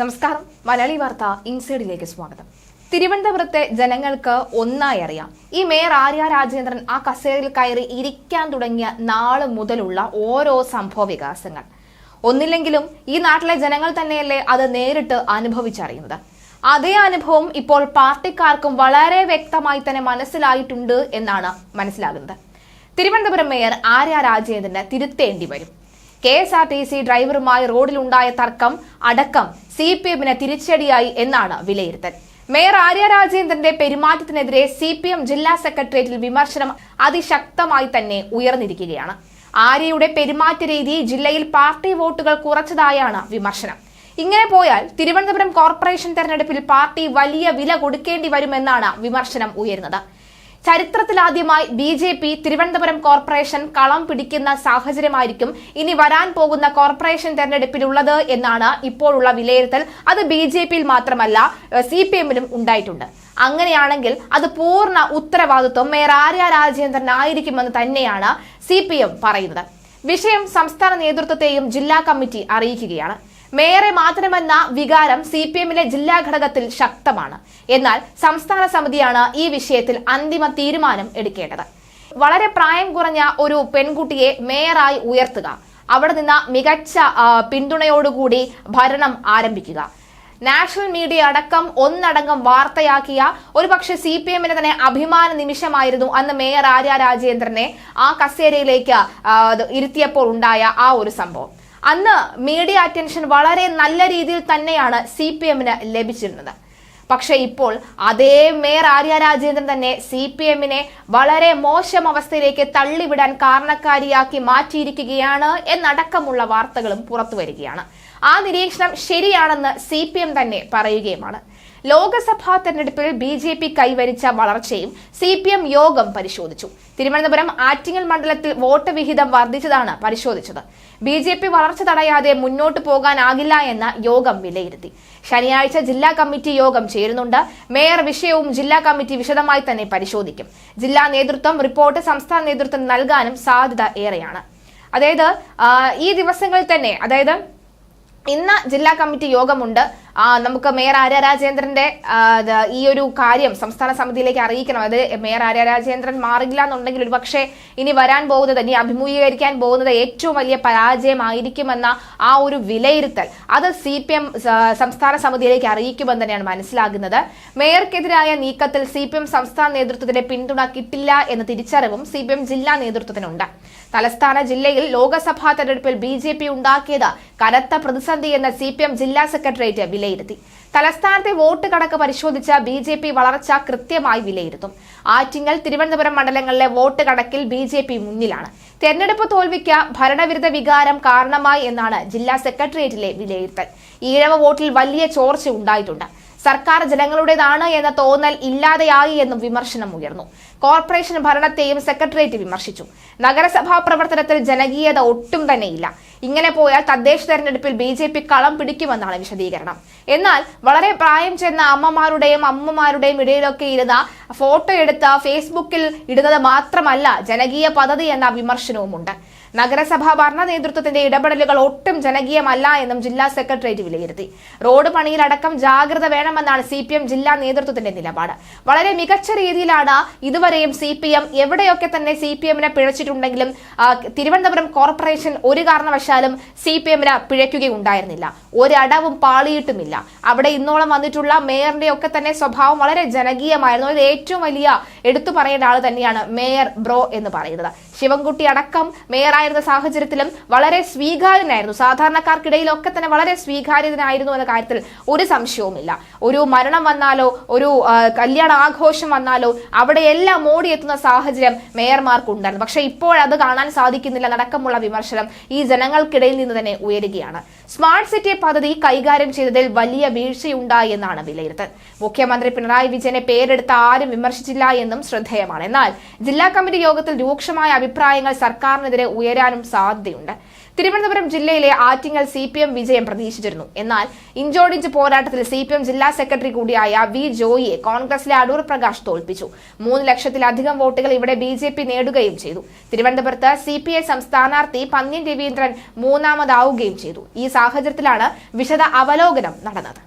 നമസ്കാരം. മലയാളി വാർത്ത ഇൻസൈഡിലേക്ക് സ്വാഗതം. തിരുവനന്തപുരത്തെ ജനങ്ങൾക്ക് ഒന്നായി അറിയാം. ഈ മേയർ ആര്യ രാജേന്ദ്രൻ ആ കസേരയിൽ കയറി ഇരിക്കാൻ തുടങ്ങിയ നാൾ മുതലുള്ള ഓരോ സംഭവ വികാസങ്ങൾ. ഒന്നില്ലെങ്കിലും ഈ നാട്ടിലെ ജനങ്ങൾ തന്നെയല്ലേ അത് നേരിട്ട് അനുഭവിച്ചറിയുന്നത്. അതേ അനുഭവം ഇപ്പോൾ പാർട്ടിക്കാർക്കും വളരെ വ്യക്തമായി തന്നെ മനസ്സിലായിട്ടുണ്ട് എന്നാണ് മനസ്സിലാകുന്നത്. തിരുവനന്തപുരം മേയർ ആര്യ രാജേന്ദ്രന് തിരുത്തേണ്ടി വരും. K S R T C ഡ്രൈവറുമായി റോഡിലുണ്ടായ തർക്കം അടക്കം സി പി എമ്മിന് തിരിച്ചടിയായി എന്നാണ് വിലയിരുത്തൽ. മേയർ ആര്യ രാജേന്ദ്രന്റെ പെരുമാറ്റത്തിനെതിരെ സി പി എം ജില്ലാ സെക്രട്ടേറിയറ്റിൽ വിമർശനം അതിശക്തമായി തന്നെ ഉയർന്നിരിക്കുകയാണ്. ആര്യയുടെ പെരുമാറ്റ രീതി ജില്ലയിൽ പാർട്ടി വോട്ടുകൾ കുറച്ചതായാണ് വിമർശനം. ഇങ്ങനെ പോയാൽ തിരുവനന്തപുരം കോർപ്പറേഷൻ തെരഞ്ഞെടുപ്പിൽ പാർട്ടി വലിയ വില കൊടുക്കേണ്ടി വരുമെന്നാണ് വിമർശനം ഉയരുന്നത്. ചരിത്രത്തിലാദ്യമായി B J P Thiruvananthapuram corporation കളം പിടിക്കുന്ന സാഹചര്യമായിരിക്കും ഇനി വരാൻ പോകുന്ന കോർപ്പറേഷൻ തെരഞ്ഞെടുപ്പിലുള്ളത് എന്നാണ് ഇപ്പോഴുള്ള വിലയിരുത്തൽ. അത് ബി ജെ പിയിൽ മാത്രമല്ല സി പി എമ്മിലും ഉണ്ടായിട്ടുണ്ട്. അങ്ങനെയാണെങ്കിൽ അത് പൂർണ ഉത്തരവാദിത്വം മേയർ ആര്യ രാജേന്ദ്രൻ ആയിരിക്കുമെന്ന് തന്നെയാണ് സി പി എം പറയുന്നത്. വിഷയം സംസ്ഥാന നേതൃത്വത്തെയും ജില്ലാ കമ്മിറ്റി അറിയിക്കുകയാണ്. മേയറെ മാറ്റണമെന്ന വികാരം സി പി എമ്മിലെ ജില്ലാ ഘടകത്തിൽ ശക്തമാണ്. എന്നാൽ സംസ്ഥാന സമിതിയാണ് ഈ വിഷയത്തിൽ അന്തിമ തീരുമാനം എടുക്കേണ്ടത്. വളരെ പ്രായം കുറഞ്ഞ ഒരു പെൺകുട്ടിയെ മേയറായി ഉയർത്തുക അവിടെ നിന്ന് മികച്ച പിന്തുണയോടുകൂടി ഭരണം ആരംഭിക്കുക. നാഷണൽ മീഡിയ അടക്കം ഒന്നടങ്കം വാർത്തയാക്കിയ ഒരു പക്ഷേ സി പി എമ്മിന് തന്നെ അഭിമാന നിമിഷമായിരുന്നു അന്ന് മേയർ ആര്യ രാജേന്ദ്രനെ ആ കസേരയിലേക്ക് ഇരുത്തിയപ്പോൾ ഉണ്ടായ ആ ഒരു സംഭവം. അന്ന് മീഡിയ അറ്റൻഷൻ വളരെ നല്ല രീതിയിൽ തന്നെയാണ് സി പി എമ്മിന് ലഭിച്ചിരുന്നത്. പക്ഷേ ഇപ്പോൾ അതേ മേയർ ആര്യ രാജേന്ദ്രൻ തന്നെ സി പി എമ്മിനെ വളരെ മോശം അവസ്ഥയിലേക്ക് തള്ളിവിടാൻ കാരണക്കാരിയാക്കി മാറ്റിയിരിക്കുകയാണ് എന്നടക്കമുള്ള വാർത്തകളും പുറത്തു വരികയാണ് ആ നിരീക്ഷണം ശരിയാണെന്ന് സി പി എം തന്നെ പറയുകയുമാണ്. ലോക്സഭാ തെരഞ്ഞെടുപ്പിൽ ബി ജെ പി കൈവരിച്ച വളർച്ചയും സി പി എം യോഗം പരിശോധിച്ചു. തിരുവനന്തപുരം ആറ്റിങ്ങൽ മണ്ഡലത്തിൽ വോട്ട് വിഹിതം വർദ്ധിച്ചതാണ് പരിശോധിച്ചത്. ബി ജെ പി വളർച്ച തടയാതെ മുന്നോട്ട് പോകാനാകില്ല എന്ന് യോഗം വിലയിരുത്തി. ശനിയാഴ്ച ജില്ലാ കമ്മിറ്റി യോഗം ചേരുന്നുണ്ട്. മേയർ വിഷയവും ജില്ലാ കമ്മിറ്റി വിശദമായി തന്നെ പരിശോധിക്കും. ജില്ലാ നേതൃത്വം റിപ്പോർട്ട് സംസ്ഥാന നേതൃത്വം നൽകാനും സാധ്യത ഏറെയാണ്. അതായത് ഈ ദിവസങ്ങളിൽ തന്നെ അതായത് ഇന്ന് ജില്ലാ കമ്മിറ്റി യോഗമുണ്ട്. നമുക്ക് മേയർ ആര്യ രാജേന്ദ്രന്റെ ഈ ഒരു കാര്യം സംസ്ഥാന സമിതിയിലേക്ക് അറിയിക്കണം. അത് മേയർ ആര്യ രാജേന്ദ്രൻ മാറില്ല എന്നുണ്ടെങ്കിൽ ഒരു പക്ഷേ ഇനി വരാൻ പോകുന്നത് ഇനി അഭിമുഖീകരിക്കാൻ പോകുന്നത് ഏറ്റവും വലിയ പരാജയമായിരിക്കുമെന്ന ആ ഒരു വിലയിരുത്തൽ അത് സി പി എം സംസ്ഥാന സമിതിയിലേക്ക് അറിയിക്കുമെന്ന് തന്നെയാണ് മനസ്സിലാകുന്നത്. മേയർക്കെതിരായ നീക്കത്തിൽ സി പി എം സംസ്ഥാന നേതൃത്വത്തിന്റെ പിന്തുണ കിട്ടില്ല എന്ന തിരിച്ചറിവും സി പി എം ജില്ലാ നേതൃത്വത്തിനുണ്ട്. തലസ്ഥാന ജില്ലയിൽ ലോക്സഭാ തെരഞ്ഞെടുപ്പിൽ ബി ജെ പി ഉണ്ടാക്കിയത് കനത്ത പ്രതിസന്ധി എന്ന സി പി എം ജില്ലാ സെക്രട്ടേറിയറ്റ് വിലയിരുത്തി. തലസ്ഥാനത്തെ വോട്ട് കണക്ക് പരിശോധിച്ച ബി ജെ പി വളർച്ച കൃത്യമായി വിലയിരുത്തും. ആറ്റിങ്ങൽ തിരുവനന്തപുരം മണ്ഡലങ്ങളിലെ വോട്ട് കണക്കിൽ ബി ജെ പി മുന്നിലാണ്. തെരഞ്ഞെടുപ്പ് തോൽവിക്ക് ഭരണവിരുദ്ധ വികാരം കാരണമായി എന്നാണ് ജില്ലാ സെക്രട്ടേറിയറ്റിലെ വിലയിരുത്തൽ. ഈഴവ വോട്ടിൽ വലിയ ചോർച്ച ഉണ്ടായിട്ടുണ്ട്. സർക്കാർ ജനങ്ങളുടേതാണ് എന്ന തോന്നൽ ഇല്ലാതെയായി എന്നും വിമർശനം ഉയർന്നു. കോർപ്പറേഷൻ ഭരണത്തെയും സെക്രട്ടേറിയറ്റ് വിമർശിച്ചു. നഗരസഭാ പ്രവർത്തനത്തിൽ ജനകീയത ഒട്ടും തന്നെയില്ല. ഇങ്ങനെ പോയാൽ തദ്ദേശ തെരഞ്ഞെടുപ്പിൽ ബി ജെ പി കളം പിടിക്കുമെന്നാണ് വിശദീകരണം. എന്നാൽ വളരെ പ്രായം ചെന്ന അമ്മമാരുടെയും അമ്മമാരുടെയും ഇടയിലൊക്കെ ഇരുന്ന ഫോട്ടോ എടുത്ത് ഫേസ്ബുക്കിൽ ഇടുന്നത് മാത്രമല്ല ജനകീയ പദ്ധതി എന്ന വിമർശനവുമുണ്ട്. നഗരസഭാ ഭരണ നേതൃത്വത്തിന്റെ ഇടപെടലുകൾ ഒട്ടും ജനകീയമല്ല എന്നും ജില്ലാ സെക്രട്ടേറിയറ്റ് വിലയിരുത്തി. റോഡ് പണിയിലടക്കം ജാഗ്രത വേണമെന്നാണ് സി പി എം ജില്ലാ നേതൃത്വത്തിന്റെ നിലപാട്. വളരെ മികച്ച രീതിയിലാണ് ഇതുവരെയും സി പി എം എവിടെയൊക്കെ തന്നെ സി പി എമ്മിനെ പിഴച്ചിട്ടുണ്ടെങ്കിലും തിരുവനന്തപുരം കോർപ്പറേഷൻ ഒരു കാരണവശാലും സി പി എമ്മിന് പിഴയ്ക്കുകയുണ്ടായിരുന്നില്ല. ഒരടവും പാളിയിട്ടുമില്ല. അവിടെ ഇന്നോളം വന്നിട്ടുള്ള മേയറിന്റെ ഒക്കെ തന്നെ സ്വഭാവം വളരെ ജനകീയമായിരുന്നു. അത് ഏറ്റവും വലിയ എടുത്തു പറയേണ്ട ആൾ തന്നെയാണ് മേയർ ബ്രോ എന്ന് പറയുന്നത്. ശിവൻകുട്ടി അടക്കം മേയറായിരുന്ന സാഹചര്യത്തിലും വളരെ സ്വീകാര്യനായിരുന്നു. സാധാരണക്കാർക്കിടയിലൊക്കെ തന്നെ വളരെ സ്വീകാര്യനായിരുന്നു എന്ന കാര്യത്തിൽ ഒരു സംശയവുമില്ല. ഒരു മരണം വന്നാലോ ഒരു കല്യാണ ആഘോഷം വന്നാലോ അവിടെയെല്ലാം ഓടിയെത്തുന്ന സാഹചര്യം മേയർമാർക്കുണ്ടായിരുന്നു. പക്ഷേ ഇപ്പോൾ അത് കാണാൻ സാധിക്കുന്നില്ല. നടക്കമുള്ള വിമർശനം ഈ ജനങ്ങൾക്കിടയിൽ നിന്ന് തന്നെ ഉയരുകയാണ്. സ്മാർട്ട് സിറ്റി പദ്ധതി കൈകാര്യം ചെയ്തതിൽ വലിയ വീഴ്ചയുണ്ടായി എന്നാണ് വിലയിരുത്തൽ. മുഖ്യമന്ത്രി പിണറായി വിജയനെ പേരെടുത്ത് ആരും വിമർശിച്ചില്ല എന്നും ശ്രദ്ധേയമാണ്. എന്നാൽ ജില്ലാ കമ്മിറ്റി യോഗത്തിൽ രൂക്ഷമായ അഭിപ്രായങ്ങൾ സർക്കാരിനെതിരെ ഉയർ ഉയരാനും സാധ്യതയുണ്ട്. തിരുവനന്തപുരം ജില്ലയിലെ ആറ്റിങ്ങൽ സി പി എം വിജയം പ്രതീക്ഷിച്ചിരുന്നു. എന്നാൽ ഇഞ്ചോടിഞ്ച് പോരാട്ടത്തിൽ സി പി എം ജില്ലാ സെക്രട്ടറി കൂടിയായ വി ജോയിയെ കോൺഗ്രസിലെ അടൂർ പ്രകാശ് തോൽപ്പിച്ചു. മൂന്ന് ലക്ഷത്തിലധികം വോട്ടുകൾ ഇവിടെ ബി ജെ പി നേടുകയും ചെയ്തു. തിരുവനന്തപുരത്ത് സി പി ഐ സംസ്ഥാനാർത്ഥി പന്ന്യൻ രവീന്ദ്രൻ മൂന്നാമതാവുകയും ചെയ്തു. ഈ സാഹചര്യത്തിലാണ് വിശദ അവലോകനം നടന്നത്.